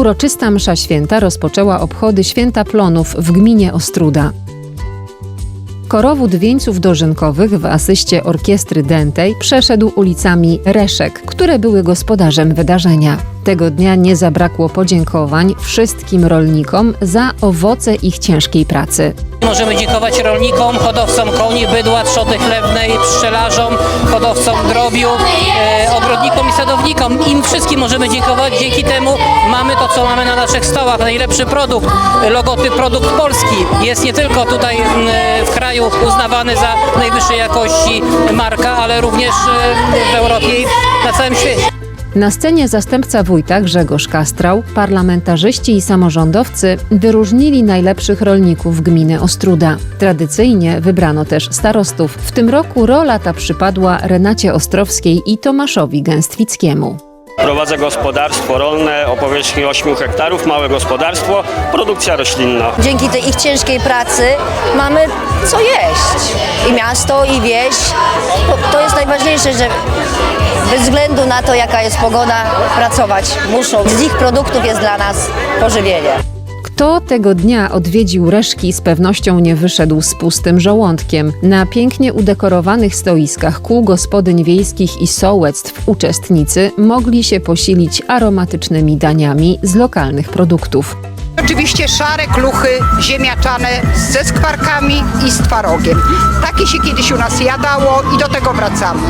Uroczysta msza święta rozpoczęła obchody Święta Plonów w gminie Ostruda. Korowód wieńców dożynkowych w asyście orkiestry dętej przeszedł ulicami Reszek, które były gospodarzem wydarzenia. Tego dnia nie zabrakło podziękowań wszystkim rolnikom za owoce ich ciężkiej pracy. Możemy dziękować rolnikom, hodowcom koni, bydła, trzoty chlewnej, pszczelarzom, hodowcom drobiu, e, ogrodnikom i sadownikom. Im wszystkim możemy dziękować. Dzięki temu mamy to, co mamy na naszych stołach. Najlepszy produkt, logotyp produkt polski. Jest nie tylko tutaj w kraju uznawany za najwyższej jakości marka, ale również e, w Europie i na całym świecie. Na scenie zastępca wójta Grzegorz Kastrał, parlamentarzyści i samorządowcy wyróżnili najlepszych rolników gminy Ostruda. Tradycyjnie wybrano też starostów. W tym roku rola ta przypadła Renacie Ostrowskiej i Tomaszowi Gęstwickiemu. Prowadzę gospodarstwo rolne o powierzchni 8 hektarów, małe gospodarstwo, produkcja roślinna. Dzięki tej ich ciężkiej pracy mamy co jeść. I miasto, i wieś. To- To jest najważniejsze, że bez względu na to, jaka jest pogoda, pracować muszą. Z ich produktów jest dla nas pożywienie. Kto tego dnia odwiedził Reszki, z pewnością nie wyszedł z pustym żołądkiem. Na pięknie udekorowanych stoiskach kół gospodyń wiejskich i sołectw uczestnicy mogli się posilić aromatycznymi daniami z lokalnych produktów. Oczywiście szare kluchy ziemniaczane ze skwarkami i z twarogiem. Takie się kiedyś u nas jadało i do tego wracamy.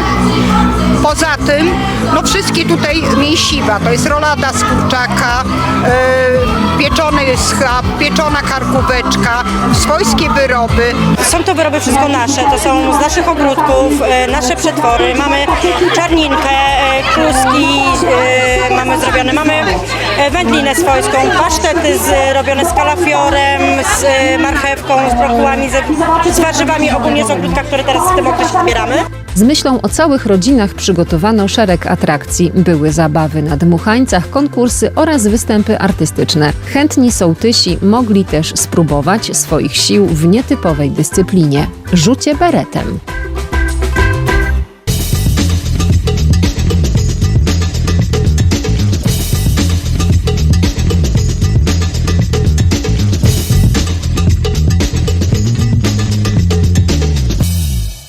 Poza tym, no wszystkie tutaj mięsiwa, to jest rolada z kurczaka, e, pieczony schab, pieczona karkóweczka, swojskie wyroby. Są to wyroby wszystko nasze, to są z naszych ogródków, e, nasze przetwory. Mamy czarninkę, e, kluski e, mamy zrobione, mamy wędlinę swojską, pasztety z, robione z kalafiorem, z e, marchewką, z brokułami, z, z warzywami ogólnie z ogródka, które teraz w tym okresie zbieramy. Z myślą o całych rodzinach przygotowano szereg atrakcji. Były zabawy na dmuchańcach, konkursy oraz występy artystyczne. Chętni sołtysi mogli też spróbować swoich sił w nietypowej dyscyplinie rzucie beretem.